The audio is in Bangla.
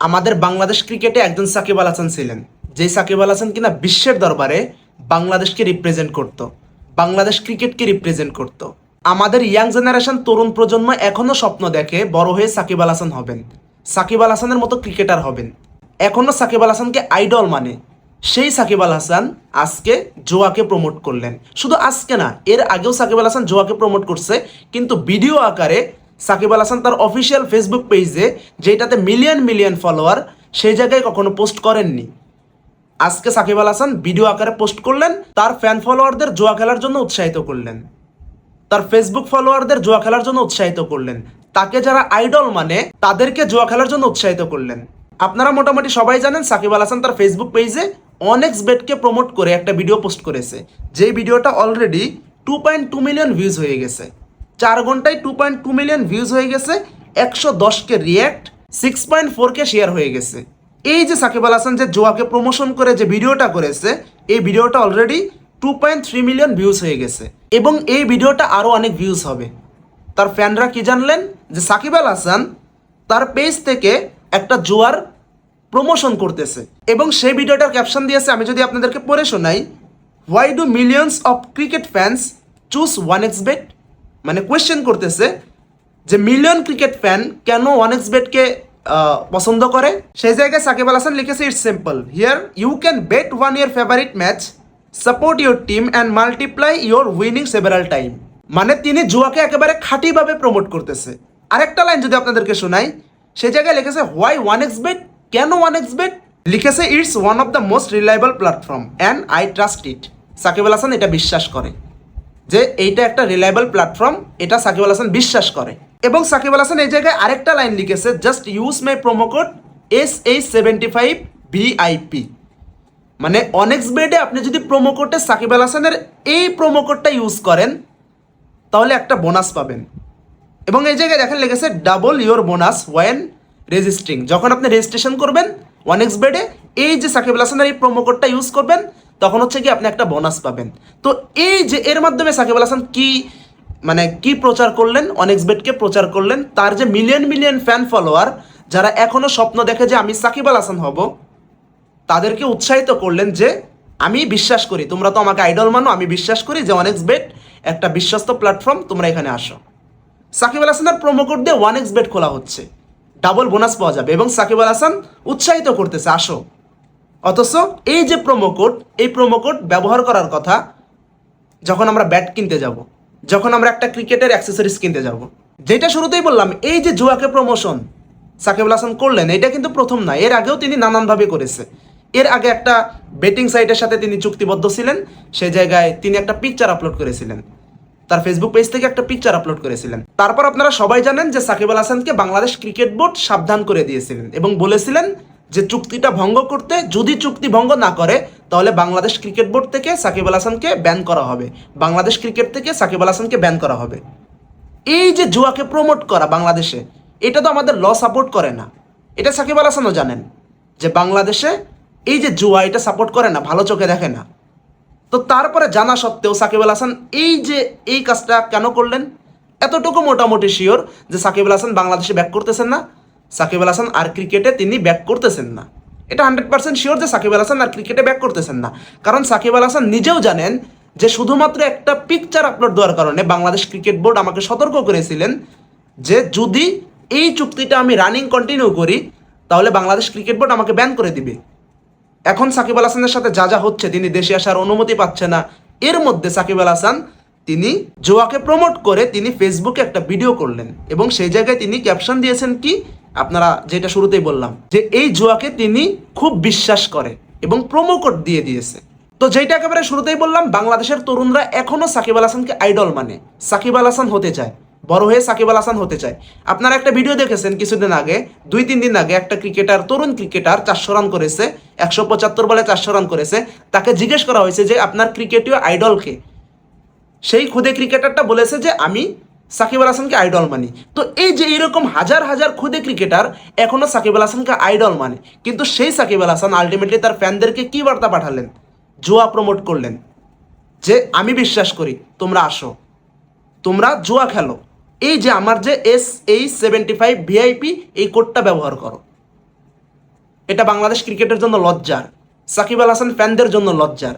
আমাদের বাংলাদেশ ক্রিকেটে একজন সাকিব আল হাসান ছিলেন। যেই সাকিব আল হাসান কিনা বিশ্বের দরবারে বাংলাদেশকে রিপ্রেজেন্ট করত। বাংলাদেশ ক্রিকেটকে রিপ্রেজেন্ট করত। আমাদের ইয়াং জেনারেশন তরুণ প্রজন্ম এখনও স্বপ্ন দেখে বড় হয়ে সাকিব আল হাসান হবেন। সাকিব আল হাসানের মতো ক্রিকেটার হবেন। এখনও সাকিব আল হাসানকে আইডল মানে। সেই সাকিব আল হাসান আজকে জোয়াকে প্রমোট করলেন। শুধু আজকে না, এর আগেও সাকিব আল হাসান জোয়াকে প্রমোট করছে, কিন্তু ভিডিও আকারে সাকিব আল হাসান তার অফিসিয়াল ফেসবুক পেজে যেটাতে মিলিয়ন মিলিয়ন ফলোয়ার সেই জায়গায় কখনো পোস্ট করেননি। আজকে সাকিব আল হাসান ভিডিও আকারে পোস্ট করলেন, তার ফ্যান ফলোয়ারদের জোয়া খেলার জন্য উৎসাহিত করলেন। তার ফেসবুক ফলোয়ারদের জুয়া খেলার জন্য উৎসাহিত করলেন। তাকে যারা আইডল মানে তাদেরকে জুয়া খেলার জন্য উৎসাহিত করলেন। আপনারা মোটামুটি সবাই জানেন, সাকিব আল হাসান তার ফেসবুক পেজে অনেক্স বেটকে প্রমোট করে একটা ভিডিও পোস্ট করেছে। যেই ভিডিওটা already two point two million views হয়ে গেছে। চার ঘন্টায় two point two million views হয়ে গেছে, একশো দশকে রিয়্যাক্ট সিক্স পয়েন্ট ফোরকে শেয়ার হয়ে গেছে। এই যে সাকিব আল হাসান যে জোয়াকে প্রমোশন করে যে ভিডিওটা করেছে, এই ভিডিওটা already two point three million views হয়ে গেছে। এবং এই ভিডিওটা আরও অনেক ভিউজ হবে। তার ফ্যানরা কি জানলেন? যে সাকিব আল হাসান তার পেজ থেকে একটা জোয়ার প্রমোশন করতেছে। এবং সেই ভিডিওটার ক্যাপশন দিয়েছে, আমি যদি আপনাদেরকে পড়ে শোনাই why do millions of cricket fans choose one X bet মানে কোয়েশ্চেন করতেছে যে মিলিয়ন ক্রিকেট ফ্যান কেন ওয়ান এক্স বেটকে পছন্দ করে? সেই জায়গায় সাকিব আল হাসান লিখেছে it's simple here you can bet on your favourite match support your team and multiply your winning several time মানে তিনি জুয়াকে একেবারে খাঁটিভাবে প্রমোট করতেছে। আরেকটা লাইন যদি আপনাদেরকে শোনাই, সেই জায়গায় লিখেছে হোয়াই ওয়ান এক্স বেট কেন ওয়ান এক্স বেট লিখেছে it's one of the most reliable platform and I trust it Shakib Al Hasan এটা বিশ্বাস করে। যে এইটা একটা রিলায়েবল প্ল্যাটফর্ম এটা সাকিব আল হাসান বিশ্বাস করে। এবং সাকিব আল হাসান এই জায়গায় আরেকটা লাইন লিখেছে just use my promo code S H seventy five VIP মানে অনেক্স বেডে আপনি যদি প্রোমো কোডে সাকিব আল হাসানের এই প্রোমো কোডটা ইউজ করেন, তাহলে একটা বোনাস পাবেন। এবং এই জায়গায় দেখেন লেগেছে double your bonus when registering যখন আপনি রেজিস্ট্রেশন করবেন ওয়ান এক্স বেডে এই যে সাকিব আল হাসানের এই প্রোমো কোডটা ইউজ করবেন তখন হচ্ছে কি আপনি একটা বোনাস পাবেন। তো এই যে এর মাধ্যমে সাকিব আল হাসান কি মানে কি প্রচার করলেন অনেক্স বেডকে প্রচার করলেন, তার যে মিলিয়ন মিলিয়ন ফ্যান ফলোয়ার যারা এখনও স্বপ্ন দেখে যে আমি সাকিব আল হাসান হব, তাদেরকে উৎসাহিত করলেন যে আমি বিশ্বাস করি, তোমরা তো আমাকে আইডল মানো, আমি বিশ্বাস করি যে ওয়ান এক্স বেট একটা বিশ্বস্ত প্ল্যাটফর্ম তোমরা এখানে আসো। সাকিব আল হাসানের প্রোমো কোড দিয়ে ওয়ান এক্স বেট খোলা হচ্ছে। ডাবল বোনাস পাওয়া যাবে এবং সাকিব আল হাসান উৎসাহিত করতেছে, আসো। অথচ এই যে প্রোমো কোড এই প্রোমো কোড ব্যবহার করার কথা যখন আমরা ব্যাট কিনতে যাব, যখন আমরা একটা ক্রিকেটের অ্যাক্সেসরিজ কিনতে যাব। যেটা শুরুতেই বললাম, এই যে জুয়াকে প্রমোশন সাকিব আল হাসান করলেন, এটা কিন্তু প্রথম না, এর আগেও তিনি নানানভাবে করেছে। এর আগে একটা বেটিং সাইটের সাথে তিনি চুক্তিবদ্ধ ছিলেন, সেই জায়গায় তিনি একটা পিকচার আপলোড করেছিলেন। তার ফেসবুক পেজ থেকে একটা পিকচার আপলোড করেছিলেন। তারপর আপনারা সবাই জানেন যে সাকিব আল হাসানকে বাংলাদেশ ক্রিকেট বোর্ড সাবধান করে দিয়েছিলেন এবং বলেছিলেন যে চুক্তিটা ভঙ্গ করতে, যদি চুক্তি ভঙ্গ না করে, তাহলে বাংলাদেশ ক্রিকেট বোর্ড থেকে সাকিব আল হাসানকে ব্যান করা হবে। বাংলাদেশ ক্রিকেট থেকে সাকিব আল হাসানকে ব্যান করা হবে। এই যে জুয়াকে প্রমোট করা বাংলাদেশে, এটা তো আমাদের ল সাপোর্ট করে না। এটা সাকিব আল হাসানও জানেন যে বাংলাদেশে এই যে জুয়া, এটা সাপোর্ট করে না, ভালো চোখে দেখে না। তো তারপরে জানা সত্ত্বেও সাকিব আল হাসান এই যে এই কাজটা কেন করলেন? এতটুকু মোটামুটি শিওর যে সাকিব আল হাসান বাংলাদেশে ব্যাক করতেছেন না। সাকিব আল হাসান আর ক্রিকেটে তিনি ব্যাক করতেছেন না। এটা হান্ড্রেড পার্সেন্ট শিওর যে সাকিব আল হাসান আর ক্রিকেটে ব্যাক করতেছেন না। কারণ সাকিব আল হাসান নিজেও জানেন যে শুধুমাত্র একটা পিকচার আপলোড দেওয়ার কারণে বাংলাদেশ ক্রিকেট বোর্ড আমাকে সতর্ক করেছিলেন যে যদি এই চুক্তিটা আমি রানিং কন্টিনিউ করি, তাহলে বাংলাদেশ ক্রিকেট বোর্ড আমাকে ব্যান করে দিবে। এখন সাকিব আল হাসানের সাথে যা যা হচ্ছে, তিনি দেশে আসার অনুমতি পাচ্ছে না। এর মধ্যে সাকিব আল হাসান, তিনি জোয়াকে প্রমোট করে তিনি ফেসবুকে একটা ভিডিও করলেন এবং সেই জায়গায় তিনি ক্যাপশন দিয়েছেন কি আপনারা যেটা শুরুতেই বললাম, যে এই জোয়াকে তিনি খুব বিশ্বাস করে এবং প্রোমো কোড দিয়ে দিয়েছে। তো যেটা একেবারে শুরুতেই বললাম, বাংলাদেশের তরুণরা এখনও সাকিব আল হাসানকে আইডল মানে। সাকিব আল হাসান হতে চায়, বড় হয়ে সাকিব আল হাসান হতে চায়। আপনারা একটা ভিডিও দেখেছেন কিছুদিন আগে, দুই, তিন দিন আগে একটা ক্রিকেটার তরুণ ক্রিকেটার চারশো রান করেছে, একশো পঁচাত্তর বলে চারশো রান করেছে। তাকে জিজ্ঞেস করা হয়েছে যে, আপনার ক্রিকেটীয় আইডলকে সেই খুদে ক্রিকেটারটা বলেছে যে, আমি সাকিব আল হাসানকে আইডল মানি। তো এই যে এরকম হাজার হাজার খুদে ক্রিকেটার এখনও সাকিব আল হাসানকে আইডল মানে। কিন্তু সেই সাকিব আল হাসান আলটিমেটলি তার ফ্যানদেরকে কি বার্তা পাঠালেন? জুয়া প্রমোট করলেন। যে, আমি বিশ্বাস করি, তোমরা আসো। তোমরা জুয়া খেলো। এই যে আমার যে S H seventy five VIP এই কোডটা ব্যবহার করো। এটা বাংলাদেশ ক্রিকেটের জন্য লজ্জার। সাকিব আল হাসান ফ্যানদের জন্য লজ্জার।